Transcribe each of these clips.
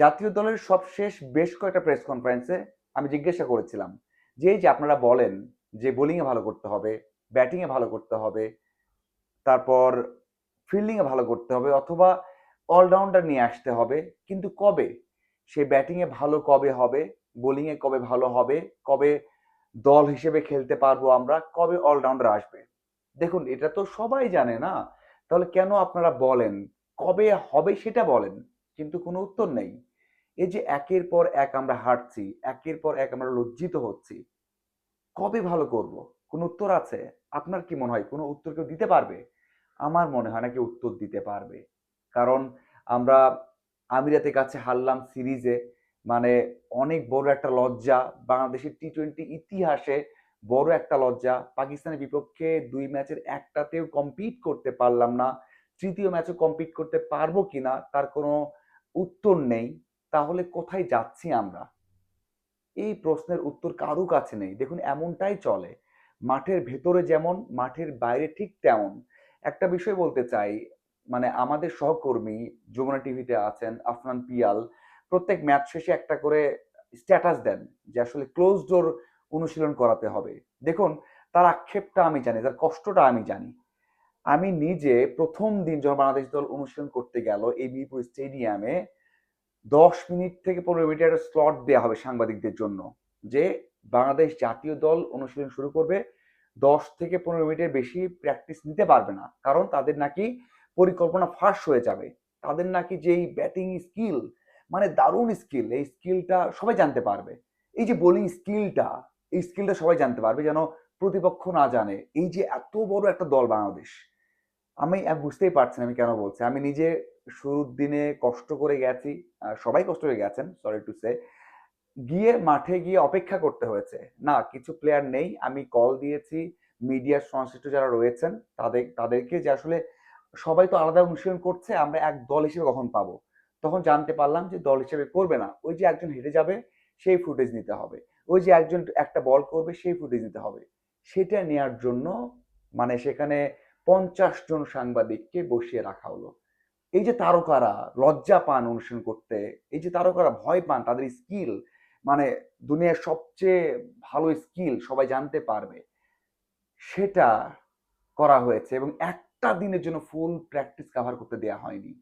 জাতীয় দলের সবশেষ বেশ কয়েকটা প্রেস কনফারেন্সে আমি জিজ্ঞাসা করেছিলাম যে যে আপনারা বলেন যে বোলিংয়ে ভালো করতে হবে ব্যাটিংয়ে ভালো করতে হবে, তারপর ফিল্ডিংয়ে ভালো করতে হবে অথবা অলরাউন্ডার নিয়ে আসতে হবে, কিন্তু কবে? সে ব্যাটিংয়ে ভালো কবে হবে বোলিংয়ে কবে ভালো হবে, কবে দল হিসেবে খেলতে পারব আমরা, কবে অলরাউন্ডার আসবে? দেখুন, এটা তো সবাই জানে না। তাহলে কেন আপনারা বলেন? কবে হবে সেটা বলেন, কিন্তু কোনো উত্তর নেই। এই যে একের পর এক আমরা হাঁটছি, একের পর এক আমরা লজ্জিত হচ্ছি, কবে ভালো করব? কোনো উত্তর আছে? আপনার কি মনে হয়? কোনো উত্তর কেউ দিতে পারবে? আমার মনে হয় না কেউ উত্তর দিতে পারবে। কারণ আমরা আমিরাতের কাছে হারলাম সিরিজে মানে অনেক বড় একটা লজ্জা, বাংলাদেশের টি টোয়েন্টি ইতিহাসে বড় একটা লজ্জা, পাকিস্তানের বিপক্ষে দুই ম্যাচের একটাতেও কম্পিট করতে পারলাম না, তৃতীয় ম্যাচও কম্পিট করতে পারব কিনা, তার কোনো উত্তর নেই। তাহলে কোথায় যাচ্ছি আমরা? এই প্রশ্নের উত্তর কারও কাছে নেই। দেখুন, এমনটাই চলে। মাঠের ভেতরে যেমন, মাঠের বাইরে ঠিক তেমন। একটা বিষয় বলতে চাই মানে আমাদের সহকর্মী যমুনা টিভিতে আছেন আফনান পিয়াল। প্রত্যেক ম্যাচ শেষে একটা করে স্ট্যাটাস দেন যে আসলে ক্লোজ ডোর অনুশীলন করাতে হবে। দেখুন, তার আক্ষেপটা আমি জানি, তার কষ্টটা আমি জানি। আমি নিজে প্রথম দিন যখন বাংলাদেশ দল অনুশীলন করতে গেল, এই মিরপুর স্টেডিয়ামে দশ মিনিট থেকে পনেরো মিনিটের স্লট দেওয়া হবে সাংবাদিকদের জন্য যে বাংলাদেশ জাতীয় দল অনুশীলন শুরু করবে। দশ থেকে পনেরো মিনিটের বেশি প্র্যাকটিস নিতে পারবে না। কারণ তাদের নাকি পরিকল্পনা ফাঁস হয়ে যাবে। তাদের নাকি যেই ব্যাটিং স্কিল মানে দারুণ স্কিল এই স্কিলটা সবাই জানতে পারবে। এই যে বোলিং স্কিলটা এই স্কিলটা সবাই জানতে পারবে যেন প্রতিপক্ষ না জানে। এই যে এত বড় একটা দল বাংলাদেশ, আমি বুঝতেই পারছি আমি কেন বলছি। আমি নিজে শুরুর দিনে কষ্ট করে গেছি সবাই কষ্ট করে গেছেন সরি টু সে গিয়ে মাঠে গিয়ে অপেক্ষা করতে হয়েছে। না, কিছু প্লেয়ার নেই, আমি কল দিয়েছি মিডিয়ার সংশ্লিষ্ট যারা রয়েছেন, তাদের, তাদেরকে যে আসলে সবাই তো আলাদা অনুশীলন করছে, আমরা এক দল হিসেবে কখন পাবো? তখন জানতে পারলাম যে দল হিসেবে করবে না। ওই যে একজন হেঁটে যাবে, সেই ফুটেজ নিতে হবে। ওই যে একজন একটা বল করবে, সেই ফুটেজ নিতে হবে। সেটা নেয়ার জন্য মানে সেখানে পঞ্চাশ জন সাংবাদিককে বসিয়ে রাখা হলো। এই যে তারকারা লজ্জা পান অনুশীলন করতে, এই যে তারকারা ভয় পান, তাদের স্কিল মানে দুনিয়ার সবচেয়ে ভালো স্কিল সবাই জানতে পারবে, সেটা করা হয়েছে এবং একটা দিনের জন্য ফুল প্র্যাকটিস কভার করতে দেওয়া হয়নি।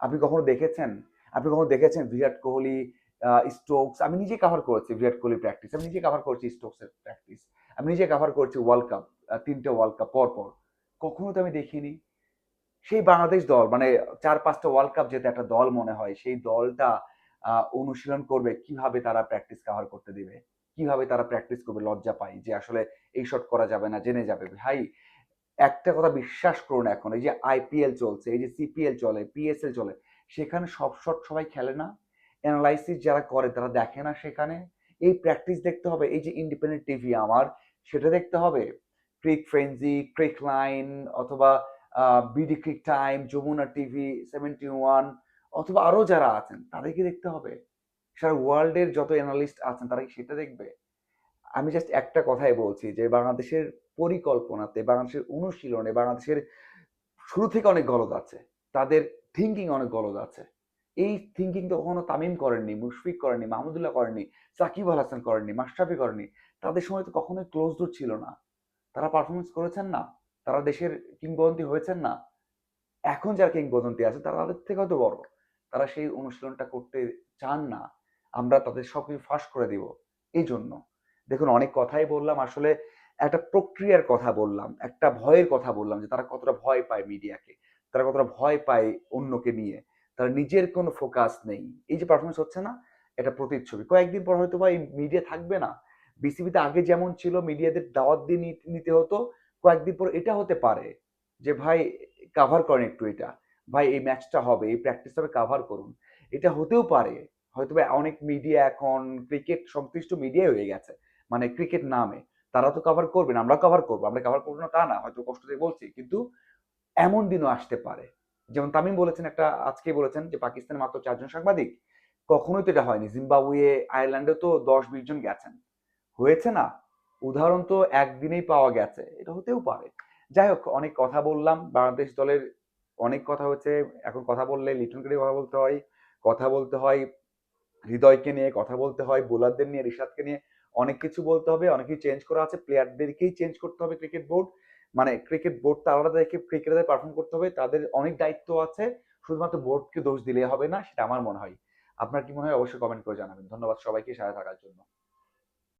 আপনি কখনো দেখেছেন? আপনি কখনো দেখেছেন বিরাট কোহলি স্টোকস আমি নিজে কভার করেছি বিরাট কোহলি প্র্যাকটিস আমি নিজে কভার করেছি স্টোকসের প্র্যাকটিস আমি নিজে কভার করেছি ওয়ার্ল্ড কাপ তিনটে ওয়ার্ল্ড কাপ পর পর কখনো তো আমি দেখিনি। সেই বাংলাদেশ দল মানে চার পাঁচটা ওয়ার্ল্ড কাপ যেতে একটা দল মনে হয়, সেই দলটা অনুশীলন করবে, কীভাবে তারা প্র্যাকটিস কাভার করতে দিবে? কীভাবে তারা প্র্যাকটিস করবে? লজ্জা পায় যে আসলে এই শট করা যাবে না, জেনে যাবে। ভাই, একটা কথা বিশ্বাস করুন এখন, এই যে আইপিএল চলছে, এই যে সিপিএল চলে পিএসএল চলে, সেখানে সব শট সবাই খেলে না? অ্যানালাইসিস যারা করে, তারা দেখে না সেখানে? এই প্র্যাকটিস দেখতে হবে, এই যে ইন্ডিপেন্ডেন্ট টিভি আমার, সেটা দেখতে হবে? ক্রিক ফ্রেন্সি ক্রিক লাইন অথবা BD cric time Jamuna TV seventy one অথবা আরও যারা আছেন, তাদেরকে দেখতে হবে। সারা ওয়ার্ল্ডের যত অ্যানালিস্ট আছেন, তারা কি সেটা দেখবে? আমি জাস্ট একটা কথাই বলছি যে, বাংলাদেশের পরিকল্পনাতে, বাংলাদেশের অনুশীলনে, বাংলাদেশের শুরু থেকে অনেক গলদ আছে। তাদের থিঙ্কিং অনেক গলদ আছে। এই থিঙ্কিং তো কখনো তামিম করেননি, মুশফিক করেননি, মাহমুদুল্লাহ করেননি, সাকিব আল হাসান করেননি, মাশরাফি করেননি। তাদের সময় তো কখনোই ক্লোজ ডোর ছিল না। তারা পারফরমেন্স করেছেন না। তারা দেশের কিংবদন্তি হয়েছেন না। এখন যারা কিংবদন্তি আছে, তারা তাদের থেকে হয়তো বড়। তারা সেই অনুশীলনটা করতে চান না। আমরা তাদের সবকিছু ফাঁস করে দিব। এই জন্য দেখুন, অনেক কথাই বললাম। আসলে একটা প্রক্রিয়ার কথা বললাম, একটা ভয়ের কথা বললাম যে তারা কতটা ভয় পায় মিডিয়াকে, তারা কতটা ভয় পায় অন্যকে নিয়ে। তারা নিজের কোনো ফোকাস নেই। এই যে পারফরমেন্স হচ্ছে না, এটা প্রতিচ্ছবি। কয়েকদিন পর হয়তো বা এই মিডিয়া থাকবে না। বিসিবিতে আগে যেমন ছিল মিডিয়াদের দাওয়াত দিয়ে নিতে হতো। কয়েকদিন পর এটা হতে পারে যে, ভাই কাভার করেন একটু এটা। ভাই, এই ম্যাচটা হবে, এই প্র্যাকটিস হবে কাভার করুন। এটা হতেও পারে। হয়তো অনেক মিডিয়া এখন ক্রিকেট সংশ্লিষ্ট মিডিয়া হয়ে গেছে মানে ক্রিকেট নামে। তারা তো কভার করবে না, আমরা কভার করব। আমরা কভার করব না তা না, হয়তো কষ্ট দিয়ে বলছি। কিন্তু এমন দিনও আসতে পারে। যেমন তামিম বলেছেন একটা, আজকে বলেছেন যে পাকিস্তানে মাত্র চারজন সাংবাদিক। কখনোই তো এটা হয়নি। জিম্বাবুয়ে আয়ারল্যান্ডে তো দশ বিশ জন গেছেন। হয়েছে না? উদাহরণ তো একদিনেই পাওয়া গেছে, এটা হতেও পারে। যাই হোক, অনেক কথা বললাম, বাংলাদেশ দলের অনেক কথা হচ্ছে এখন কথা বললে লিটন কেটে কথা বলতে হয়, কথা বলতে হয় হৃদয়কে নিয়ে, কথা বলতে হয় বোলারদের নিয়ে, রিশাদকে নিয়ে, অনেক কিছু বলতে হবে, অনেক কিছু চেঞ্জ করা আছে প্লেয়ারদেরকেই চেঞ্জ করতে হবে ক্রিকেট বোর্ড মানে ক্রিকেট বোর্ডটা আলাদা রেখে ক্রিকেটারদের পারফর্ম করতে হবে, তাদের অনেক দায়িত্ব আছে, শুধুমাত্র বোর্ডকে দোষ দিলে হবে না, সেটা আমার মনে হয়। আপনার কি মনে হয়? অবশ্যই কমেন্ট করে জানাবেন। ধন্যবাদ সবাইকে, সাথে থাকার জন্য।